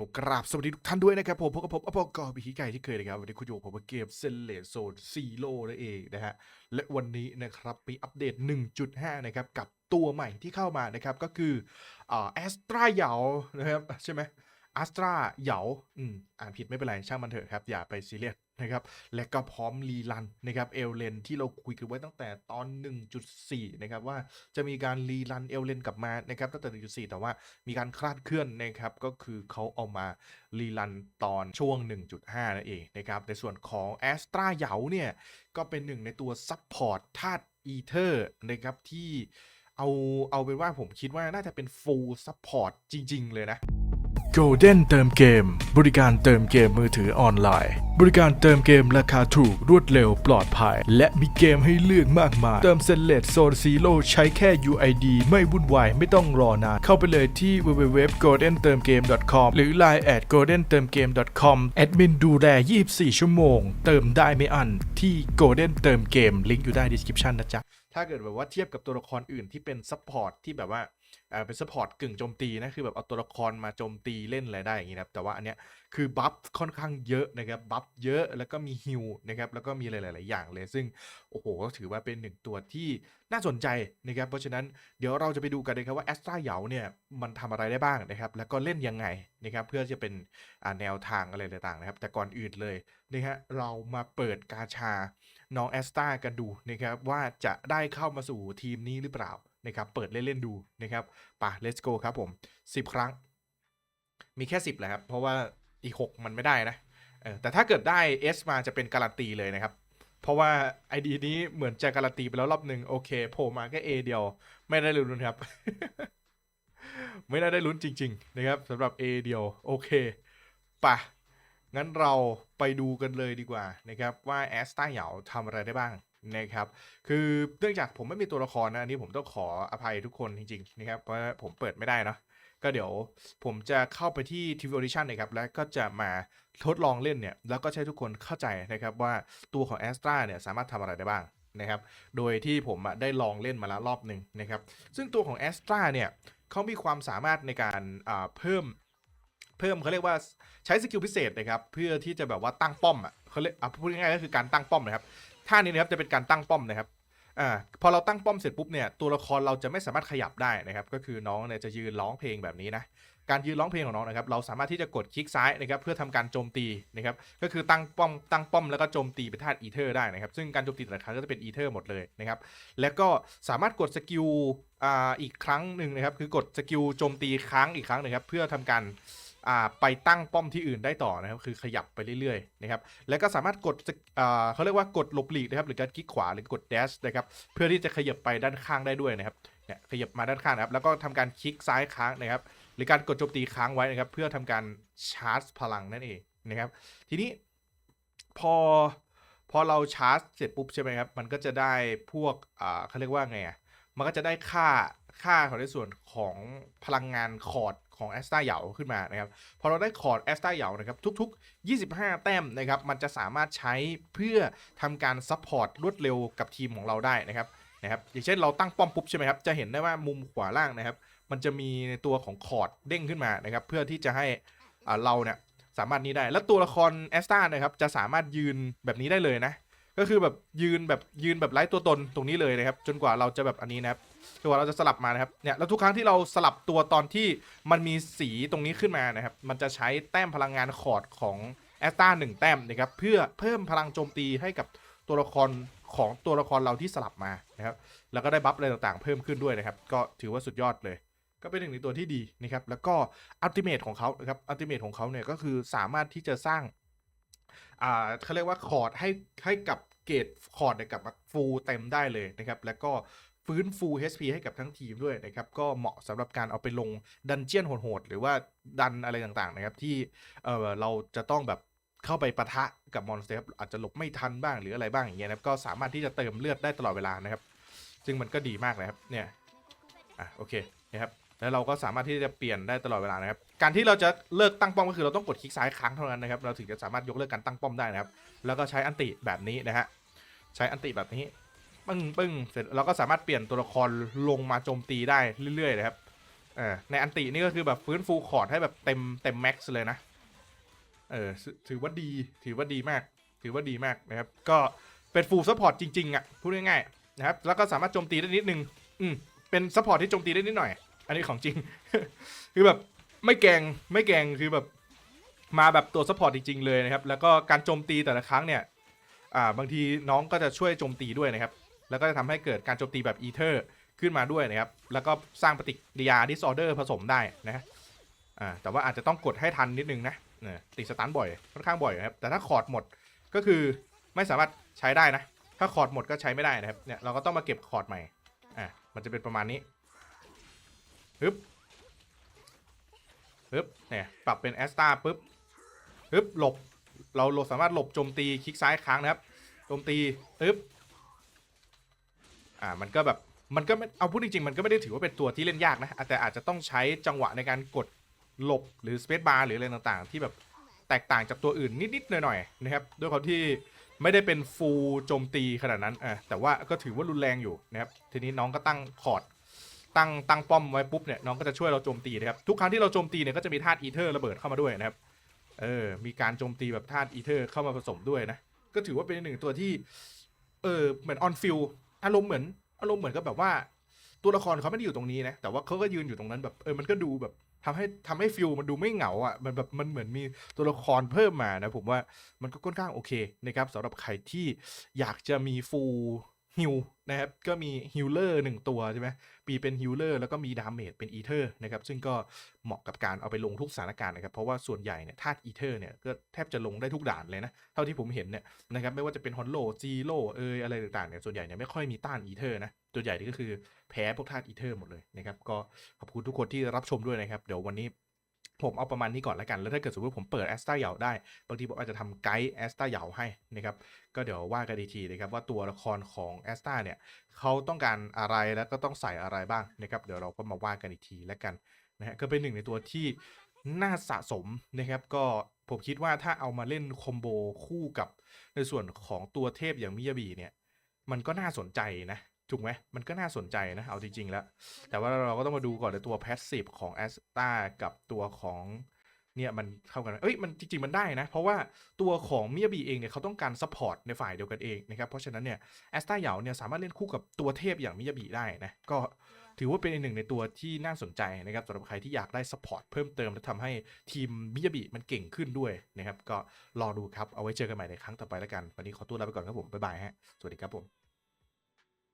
ผมกราบสวัสดีทุกท่านด้วยนะครับผมพบกับผมอภกรบิฮิไก่ที่เคยนะครับวันนี้คุณอยู่กับผมเกมเซนเลโซนซีโร่นั่นเองนะฮะและวันนี้นะครับมีอัปเดต 1.5 นะครับ กับตัวใหม่ที่เข้ามานะครับก็คืออ่าแอสตราเหยานะครับใช่ไหมแอสตราเหยาอืมอ่านผิดไม่เป็นไร ช่างมันเถอะครับ อย่าไปซีเรียส นะครับ และก็พร้อมรีรันนะครับเอลเลนที่เราคุยกันไว้ตั้งแต่ตอน 1.4 นะครับว่าจะมีการรีรันเอลเลนกลับมานะครับตั้งแต่ 1.4 แต่ว่ามีการคลาดเคลื่อนนะครับก็คือเขาเอามารีรันตอนช่วง 1.5 นั่นเองนะครับในส่วนของแอสตราเหยาเนี่ยก็เป็นหนึ่งในตัวซับพอร์ตธาตุอีเทอร์นะครับที่เอาเอาเป็นว่าผมคิดว่าน่าจะเป็นฟูลซัพพอร์ตจริง ๆ เลยนะ Golden เติมเกม บริการเติมเกมมือถือออนไลน์ บริการเติมเกมราคาถูกรวดเร็วปลอดภัย และมีเกมให้เลือกมากมาย เติมเซนเลตโซนซีโร่ใช้แค่ UID ไม่วุ่นวาย ไม่ต้องรอนานเข้าไปเลยที่ www.goldentermgame.com หรือ line at goldentermgame.com แอดมินดูแล 24 ชั่วโมง เติมได้ไม่อันที่ Golden เติมเกมลิงก์อยู่ใต้ description นะจ๊ะถ้าเกิดแบบว่าเทียบกับตัวละครอื่นที่เป็นซัพพอร์ตที่แบบว่า อ่าเป็นซัพพอร์ตกึ่งโจมตีนะคือแบบเอาตัวละครมาโจมตีเล่นอะไรได้อย่างนี้นะครับแต่ว่าอันเนี้ยคือบัฟค่อนข้างเยอะนะครับบัฟเยอะแล้วก็มีฮิลนะครับแล้วก็มีหลาย ๆ อย่างเลย ซึ่งโอ้โหก็ถือว่าเป็นหนึ่งตัวที่น่าสนใจนะครับเพราะฉะนั้นเดี๋ยวเราจะไปดูกันนะครับว่าแอสตราเหยาเนี่ยมันทำอะไรได้บ้างนะครับแล้วก็เล่นยังไงนะครับเพื่อจะเป็นแนวทางอะไรต่าง ๆ นะครับ แต่ก่อนอื่นเลยนะฮะเรามาเปิดกาชาน้องแอสตากันดูนะครับว่าจะได้เข้ามาสู่ทีมนี้หรือเปล่า นะครับเปิดเล่นๆดูนะครับป่ะ let's go ครับผม 10 ครั้ง มีแค่ 10แหละครับ เพราะว่าอีก 6 มันไม่ได้นะเออแต่ถ้าเกิดได้ S มาจะเป็นการันตีเลยนะครับ เพราะว่า ID นี้เหมือนจะการันตีไปแล้วรอบหนึ่งโอเคโผล่มาแค่ A เดียว ไม่ได้ลุ้นครับ ไม่ได้ได้ลุ้นจริง ๆ นะครับสำหรับ A เดียวโอเคป่ะงั้นเราไปดูกันเลยดีกว่านะครับว่าแอสตาเหยาทำอะไรได้บ้าง นะครับคือเนื่องจากผมไม่มีตัวละครนะอันนี้ผมต้องขออภัยทุกคนจริงๆนะครับเพราะผมเปิดไม่ได้เนะก็เดี๋ยวผมจะเข้าไปที่ TV Audition นะครับแล้วก็จะมาทดลองเล่นเนี่ยแล้วก็ใช้ทุกคนเข้าใจนะครับว่าตัวของแอสตราเนี่ยสามารถทำอะไรได้บ้างนะครับโดยที่ผมได้ลองเล่นมาแล้วรอบหนึ่งนะครับซึ่งตัวของแอสตราเนี่ยเขามีความสามารถในการเพิ่มเพิ่มเขาเรียกว่าใช้สกิลพิเศษนะครับเพื่อที่จะแบบว่าตั้งป้อมอะเขาเรียกพูดง่ายๆก็คือการตั้งป้อมนะครับ ท่านี้นะครับจะเป็นการตั้งป้อมนะครับอ่าพอเราตั้งป้อมเสร็จปุ๊บเนี่ยตัวละครเราจะไม่สามารถขยับได้นะครับก็คือน้องเนี่ยจะยืนร้องเพลงแบบนี้นะการยืนร้องเพลงของน้องนะครับเราสามารถที่จะกดคลิกซ้ายนะครับเพื่อทำการโจมตีนะครับก็คือตั้งป้อมตั้งป้อมแล้วก็โจมตีเป็นธาตุอีเทอร์ได้นะครับซึ่งการโจมตีแต่ละครั้งก็จะเป็นอีเทอร์หมดเลยนะครับแล้วก็สามารถกดสกิลอ่าอีกครั้งหนึ่งนะครับคือกดสกิลโจมตีค้างอีกครั้งหนึงครับเพื่อทำการ ไปตั้งป้อมที่อื่นได้ต่อนะครับ คือขยับไปเรื่อยๆนะครับ แล้วก็สามารถกดเขาเรียกว่ากดหลบหลีกนะครับ หรือการคลิกขวาหรือกด dash นะครับ เพื่อที่จะขยับไปด้านข้างได้ด้วยนะครับ เนี่ยขยับมาด้านข้างนะครับ แล้วก็ทำการคลิกซ้ายค้างนะครับ หรือการกดโจมตีค้างไว้นะครับ เพื่อทำการชาร์จพลังนั่นเองนะครับ ทีนี้พอพอเราชาร์จเสร็จปุ๊บใช่ไหมครับ มันก็จะได้พวกเขาเรียกว่าไง มันก็จะได้ค่า ค่าของในส่วนของพลังงานคอร์ดของแอสตาเหยาขึ้นมานะครับพอเราได้คอร์ดแอสตาเหยานะครับทุก ๆ 25 แต้มนะครับมันจะสามารถใช้เพื่อทำการซัพพอร์ตรวดเร็วกับทีมของเราได้นะครับนะครับอย่างเช่นเราตั้งป้อมปุ๊บใช่ไหมครับจะเห็นได้ว่ามุมขวาล่างนะครับ มันจะมีในตัวของคอร์ดเด้งขึ้นมานะครับเพื่อที่จะให้อ่าเราเนี่ยสามารถนี้ได้ แล้วตัวละครแอสตานะครับจะสามารถยืนแบบนี้ได้เลยนะ ก็คือแบบยืนแบบยืนแบบไร้ตัวตนตรงนี้เลยนะครับ จนกว่าเราจะแบบอันนี้นะครับจนกว่าเราจะสลับมานะครับเนี่ยแล้วทุกครั้งที่เราสลับตัวตอนที่มันมีสีตรงนี้ขึ้นมานะครับ มันจะใช้แต้มพลังงานคอร์ดของแอสตาหนึ่งแต้มนะครับเพื่อเพิ่มพลังโจมตีให้กับตัวละครของตัวละครเราที่สลับมานะครับแล้วก็ได้บัฟอะไรต่างๆ เพิ่มขึ้นด้วยนะครับ ก็ถือว่าสุดยอดเลย ก็เป็นหนึ่งในตัวที่ดีนะครับแล้วก็อัลติเมทของเขานะครับอัลติเมทของเขาเนี่ยก็คือสามารถที่จะสร้าง อ่าเขาเรียกว่าคอร์ดให้ให้กับเกรดคอร์ดเนี่ยกลับมาฟูลเต็มได้เลยนะครับ แล้วก็ฟื้นฟู HP ให้กับทั้งทีมด้วยนะครับ ก็เหมาะสำหรับการเอาไปลงดันเจียนโหดๆ หรือว่าดันอะไรต่างๆนะครับ ที่เออเราจะต้องแบบเข้าไปปะทะกับมอนสเตอร์อาจจะหลบไม่ทันบ้างหรืออะไรบ้างอย่างเงี้ยนะครับก็สามารถที่จะเติมเลือดได้ตลอดเวลานะครับ ซึ่งมันก็ดีมากเลยครับเนี่ยอะโอเคนะครับ แล้วเราก็สามารถที่จะเปลี่ยนได้ตลอดเวลานะครับ การที่เราจะเลิกตั้งป้อมก็คือเราต้องกดคลิกซ้ายค้างเท่านั้นนะครับ เราถึงจะสามารถยกเลิกการตั้งป้อมได้นะครับ แล้วก็ใช้อันติแบบนี้นะฮะ ใช้อันติแบบนี้ ปึ้งปึ้งเสร็จเราก็สามารถเปลี่ยนตัวละครลงมาโจมตีได้เรื่อยๆนะครับเออในอันตินี่ก็คือแบบฟื้นฟูคอร์ดให้แบบเต็มเต็มแม็กซ์เลยนะ เออถือว่าดีถือว่าดีมาก ถือว่าดีมากนะครับ ก็เป็นฟูลซัพพอร์ตจริงๆอะพูดง่ายๆนะครับ แล้วก็สามารถโจมตีได้นิดนึง อืมเป็นซัพพอร์ตที่โจมตีได้นิดหน่อย อันนี้ของจริง คือแบบไม่แกงไม่แกงคือแบบมาแบบตัวซัพพอร์ตจริง ๆ เลยนะครับ แล้วก็การโจมตีแต่ละครั้งเนี่ยอ่าบางทีน้องก็จะช่วยโจมตีด้วยนะครับ แล้วก็จะทำให้เกิดการโจมตีแบบอีเทอร์ขึ้นมาด้วยนะครับ แล้วก็สร้างปฏิกิริยาดิสออเดอร์ผสมได้นะอ่าแต่ว่าอาจจะต้องกดให้ทันนิดนึงนะติดสตันบ่อยค่อนข้างบ่อยนะครับ แต่ถ้าคอร์ดหมดก็คือไม่สามารถใช้ได้นะ ถ้าคอร์ดหมดก็ใช้ไม่ได้นะครับเนี่ยเราก็ต้องมาเก็บคอร์ดใหม่อ่ามันจะเป็นประมาณนี้ ฮึบฮึบเนี่ยปรับเป็นแอสตาปุ๊บฮึบหลบเราหลบสามารถหลบโจมตีคลิกซ้ายค้างนะครับโจมตีปึ๊บอ่ามันก็แบบมันก็ไม่เอาพูดจริงๆ มันก็ไม่ได้ถือว่าเป็นตัวที่เล่นยากนะ แต่อาจจะต้องใช้จังหวะในการกดหลบหรือสเปซบาร์หรืออะไรต่างๆ ที่แบบแตกต่างจากตัวอื่นนิดๆ หน่อยๆนะครับ ด้วยความที่ไม่ได้เป็นฟูลโจมตีขนาดนั้นอ่าแต่ว่าก็ถือว่ารุนแรงอยู่นะครับ ทีนี้น้องก็ตั้งคอร์ด ตั้งตั้งป้อมไว้ปุ๊บเนี่ยน้องก็จะช่วยเราโจมตีนะครับทุกครั้งที่เราโจมตีเนี่ยก็จะมีธาตุอีเทอร์ระเบิดเข้ามาด้วยนะครับเออมีการโจมตีแบบธาตุอีเทอร์เข้ามาผสมด้วยนะก็ถือว่าเป็นหนึ่งตัวที่เออเหมือนออนฟิลอารมณ์เหมือนอารมณ์เหมือนกับแบบว่า ตัวละครเขาไม่ได้อยู่ตรงนี้นะแต่ว่าเขาก็ยืนอยู่ตรงนั้นแบบเออมันก็ดูแบบทำให้ทำให้ฟิลมันดูไม่เหงาอะมันแบบมันเหมือนมีตัวละครเพิ่มมานะผมว่ามันก็ค่อนข้างโอเคนะครับสำหรับใครที่อยากจะมีฟูล ฮิลนะครับก็มีฮิลเลอร์หนึ่งตัวใช่ไหมปีเป็นฮิลเลอร์แล้วก็มีดาเมจเป็นอีเทอร์นะครับซึ่งก็เหมาะกับการเอาไปลงทุกสถานการณ์นะครับเพราะว่าส่วนใหญ่เนี่ยธาตุอีเทอร์เนี่ยก็แทบจะลงได้ทุกด่านเลยนะ เท่าที่ผมเห็นเนี่ยนะครับไม่ว่าจะเป็นฮอนโลจีโร่เอยอะไรต่างๆเนี่ยส่วนใหญ่เนี่ยไม่ค่อยมีต้านอีเทอร์นะส่วนใหญ่นี่ก็คือแพ้พวกธาตุอีเทอร์หมดเลยนะครับก็ขอบคุณทุกคนที่รับชมด้วยนะครับเดี๋ยววันนี้ ผมเอาประมาณนี้ก่อนแล้วกัน แล้วถ้าเกิดสมมติผมเปิดแอสตาเหยาได้ บางทีผมอาจจะทำไกด์แอสตาเหยาให้นะครับ ก็เดี๋ยวว่ากันอีกทีนะครับว่าตัวละครของแอสตาเนี่ยเขาต้องการอะไรแล้วก็ต้องใส่อะไรบ้างนะครับ เดี๋ยวเราก็มาว่ากันอีกทีแล้วกันนะฮะ ก็เป็นหนึ่งในตัวที่น่าสะสมนะครับ ก็ผมคิดว่าถ้าเอามาเล่นคอมโบคู่กับในส่วนของตัวเทพอย่างมิยาบิเนี่ย มันก็น่าสนใจนะ ถูกไหมมันก็น่าสนใจนะเอาจริงๆแล้ว แต่ว่าเราก็ต้องมาดูก่อนในตัวแพสซีฟของแอสตากับตัวของเนี่ยมันเข้ากันไหมเอ้ยมันจริงๆมันได้นะ เพราะว่าตัวของมิยาบิเองเนี่ยเขาต้องการซัพพอร์ตในฝ่ายเดียวกันเองนะครับ เพราะฉะนั้นเนี่ยแอสตาเหยาเนี่ยสามารถเล่นคู่กับตัวเทพอย่างมิยาบิได้นะ ก็ถือว่าเป็นอีกหนึ่งในตัวที่น่าสนใจนะครับสำหรับใครที่อยากได้ซัพพอร์ตเพิ่มเติมและทำให้ทีมมิยาบิมันเก่งขึ้นด้วยนะครับ ก็รอดูครับ เอาไว้เจอกันใหม่ในครั้งต่อไปแล้วกัน วันนี้ขอตัวลาไปก่อนครับผม บ๊ายบายฮะ สวัสดีครับผม